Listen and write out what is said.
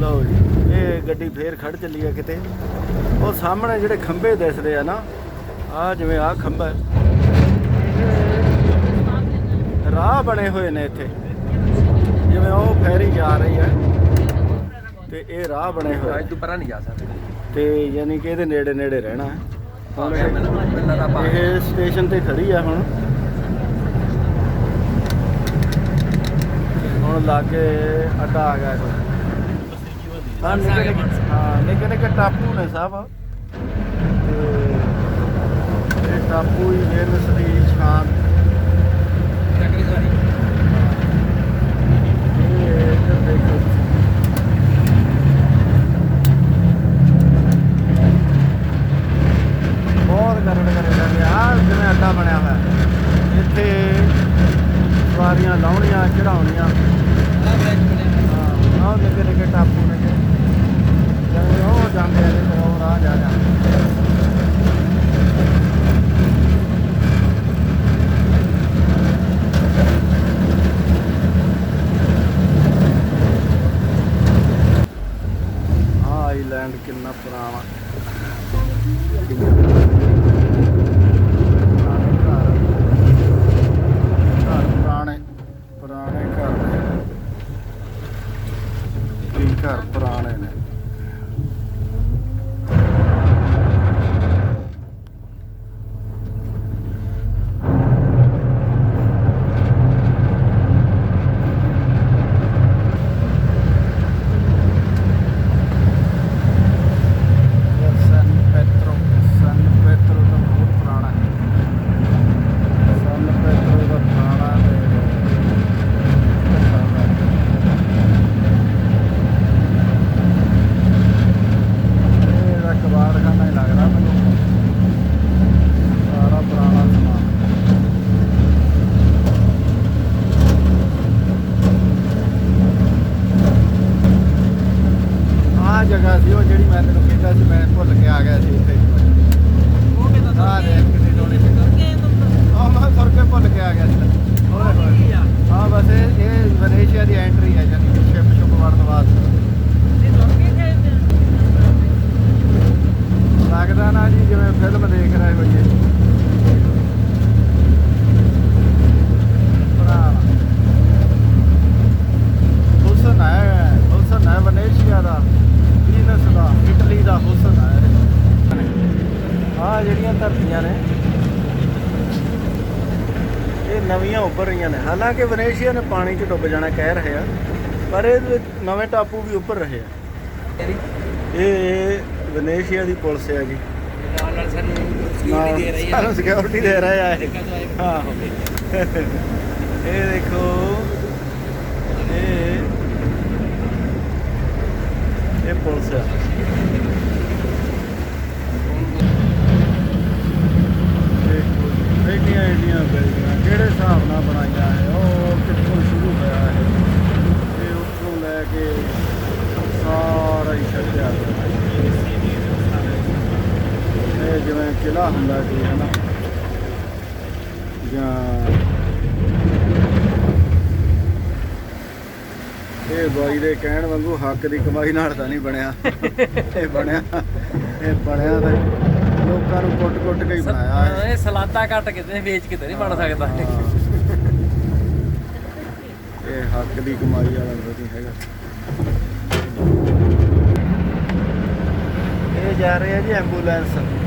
ਲਓ ਜੀ ਇਹ ਗੱਡੀ ਫੇਰ ਖੜ ਚੱਲੀ ਆ ਕਿਤੇ। ਉਹ ਸਾਹਮਣੇ ਜਿਹੜੇ ਖੰਭੇ ਦਿਸਦੇ ਆ ਨਾ ਆ ਜਿਵੇਂ ਆ ਖੰਭਾ ਰਾਹ ਬਣੇ ਹੋਏ ਨੇ ਇੱਥੇ। ਜਿਵੇਂ ਉਹ ਫੈਰੀ ਜਾ ਰਹੀ ਹੈ ਤੇ ਇਹ ਰਾਹ ਬਣੇ ਹੋਏ। ਅੱਜ ਤੋਂ ਪਰਾਂ ਨਹੀਂ ਜਾ ਸਕਦੇ। ਤੇ ਯਾਨੀ ਕਿ ਇਹਦੇ ਨੇੜੇ ਨੇੜੇ ਰਹਿਣਾ ਹੈ। ਇਹ ਸਟੇਸ਼ਨ ਤੇ ਖੜੀ ਆ ਹੁਣ। ਹੁਣ ਲਾਗੇ ਅੱਡਾ ਆ ਗਿਆ ਕੋਈ ਹਾਂ ਨਿੱਕੇ ਨਿੱਕੇ ਹਾਂ ਨਿੱਕੇ ਨਿੱਕੇ ਟਾਪੂ ਨੇ ਸਭ ਤੇ ਇਹ ਟਾਪੂ ਹੀ ਵੇਨਸ ਦੀ ਸ਼ਾਨ ਚੱਕਰੀ ਸਾਰੀ ਇਹ ਇੱਧਰ ਦੇਖੋ ਬਹੁਤ ਗਰੜ ਕਰੇ ਜਾਂਦੇ ਆ ਜਿਵੇਂ ਅੱਡਾ ਬਣਿਆ ਹੋਇਆ ਇੱਥੇ ਸਵਾਰੀਆਂ ਲਾਉਣੀਆਂ ਚੜਾਉਣੀਆਂ ਆ ਬ੍ਰੇਕ ਬਣਿਆ ਹਾਂ ਆਹ ਨਿੱਕੇ ਨਿੱਕੇ ਟਾਪੂ ਨੇ കാണിക്കുന്ന പ്രാവ് ਜਗ੍ਹਾ ਸੀ ਉਹ ਜਿਹੜੀ ਮੈਂ ਤੈਨੂੰ ਕਹਿੰਦਾ ਸੀ ਮੈਂ ਭੁੱਲ ਕੇ ਆ ਗਿਆ ਸੀ ਇੱਥੇ। ਉਹ ਕਿਦਾਂ ਆਹ ਦੇਖ ਕਿੰਨੀ ਸੋਹਣੀ ਆਹ ਮੈਂ ਤੁਰ ਕੇ ਭੁੱਲ ਕੇ ਆ ਗਿਆ ਸੀ। ਹੋਏ ਹਾਂ ਬਸ ਇਹ ਇਹ ਵਨੇਸ਼ੀਆ ਦੀ ਐਂਟਰੀ ਹੈ ਜਾਨੀ ਕਿ ਸ਼ਿਪ ਸ਼ੁਪ ਵੜਨ ਵਾਸਤੇ। ਲੱਗਦਾ ਨਾ ਜੀ ਜਿਵੇਂ ਫਿਲਮ ਦੇਖ ਰਹੇ ਹੋਈਏ ਪੁਰਾਣਾ ਹੁਸਨ ਹੈ ਹੁਸਨ ਹੈ ਵਨੇਸ਼ੀਆ ਦਾ ਵੀਨਸ ਦਾ ਇਟਲੀ ਦਾ ਹੁਸਨ ਹੈ ਆ ਜਿਹੜੀਆਂ ਧਰਤੀਆਂ ਨੇ। ਇਹ ਨਵੀਆਂ ਉੱਭਰ ਰਹੀਆਂ ਨੇ। ਹਾਲਾਂਕਿ ਵਨੇਸ਼ੀਆ ਨੇ ਪਾਣੀ 'ਚ ਡੁੱਬ ਜਾਣਾ ਕਹਿ ਰਹੇ ਆ ਪਰ ਇਹ ਨਵੇਂ ਟਾਪੂ ਵੀ ਉੱਭਰ ਰਹੇ ਆ। ਇਹ ਵਨੇਸ਼ੀਆ ਦੀ ਪੁਲਿਸ ਹੈ ਜੀ। ਨਾਲ ਨਾਲ ਸਾਨੂੰ ਸਿਕਿਉਰਿਟੀ ਦੇ ਰਹੀ ਹੈ ਸਾਨੂੰ ਸਿਕਿਉਰਿਟੀ ਦੇ ਰਹੇ ਆ ਹਾਂ। ਇਹ ਦੇਖੋ ਇਹ ਇਹ ਪੁਲਿਸ ਆ। ਬਣਾਈਆਂ ਹੈ ਉਹ ਕਿੱਥੋਂ ਸ਼ੁਰੂ ਹੋਇਆ ਹੈ। ਤੇ ਉੱਥੋਂ ਲੈ ਕੇ ਸਾਰਾ ਹੀ ਛੱਡਿਆ। ਇਹ ਜਿਵੇਂ ਕਿਲਾ ਹੁੰਦਾ ਕੋਈ ਹੈ ਨਾ ਜਾਂ ਇਹ ਬਾਈ ਦੇ ਕਹਿਣ ਵਾਂਗੂ ਹੱਕ ਦੀ ਕਮਾਈ ਨਾਲ ਤਾਂ ਨਹੀਂ ਬਣਿਆ। ਇਹ ਬਣਿਆ ਇਹ ਬਣਿਆ ਤਾਂ ਲੋਕਾਂ ਨੂੰ ਕੁੱਟ-ਕੁੱਟ ਕੇ ਹੀ ਬਣਾਇਆ। ਇਹ ਸਲਾਦਾ ਕੱਟ ਕੇ ਤੇ ਵੇਚ ਕੇ ਤੇ ਨਹੀਂ ਬਣ ਸਕਦਾ। ਇਹ ਹੱਕ ਦੀ ਕਮਾਈ ਵਾਲਾ ਨਹੀਂ ਹੈਗਾ। ਇਹ ਜਾ ਰਹੇ ਆ ਜੀ ਐਂਬੂਲੈਂਸ।